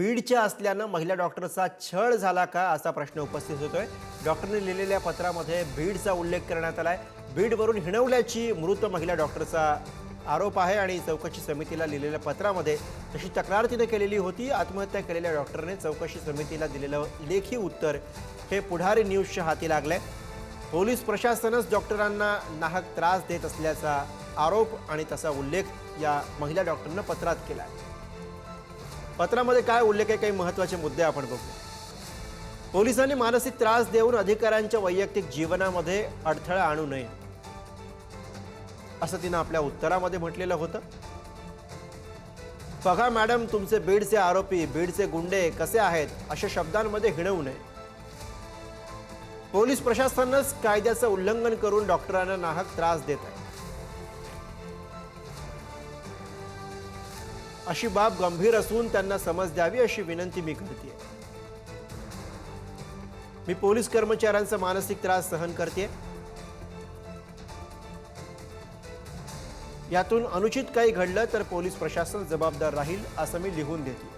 बीडच्या असल्यानं महिला डॉक्टरचा छळ झाला का असा प्रश्न उपस्थित होतोय. डॉक्टरने लिहिलेल्या पत्रामध्ये बीडचा उल्लेख करण्यात आलाय. बीडवरून हिणवल्याची मृत महिला डॉक्टरचा आरोप आहे आणि चौकशी समितीला लिहिलेल्या पत्रामध्ये तशी तक्रार तिने केलेली होती. आत्महत्या केलेल्या डॉक्टरने चौकशी समितीला दिलेलं लेखी उत्तर हे पुढारी न्यूजच्या हाती लागलंय. पोलीस प्रशासनच डॉक्टरांना नाहक त्रास देत असल्याचा आरोप आणि तसा उल्लेख या महिला डॉक्टरनं पत्रात केला आहे पत्रामध्ये काय उल्लेख आहे काही महत्त्वाचे मुद्दे आपण बघू. पोलिसांनी मानसिक त्रास देऊन अधिकाऱ्यांच्या वैयक्तिक जीवनामध्ये अडथळा आणू नये. असं तिनं आपल्या उत्तरामध्ये म्हटलेलं होतं. बघा मॅडम तुमचे बीडचे आरोपी बीडचे गुंडे कसे आहेत अशा शब्दांमध्ये हिणवू नये. पोलीस प्रशासनच कायद्याचं उल्लंघन करून डॉक्टरांना नाहक त्रास देत आहे. अशी बाब गंभीर असून त्यांना समज द्यावी अशी विनंती मी करते मी पोलीस कर्मचाऱ्यांचा मानसिक त्रास सहन करते यातून अनुचित काही घडलं तर पोलीस प्रशासन जबाबदार राहील असं मी लिहून देते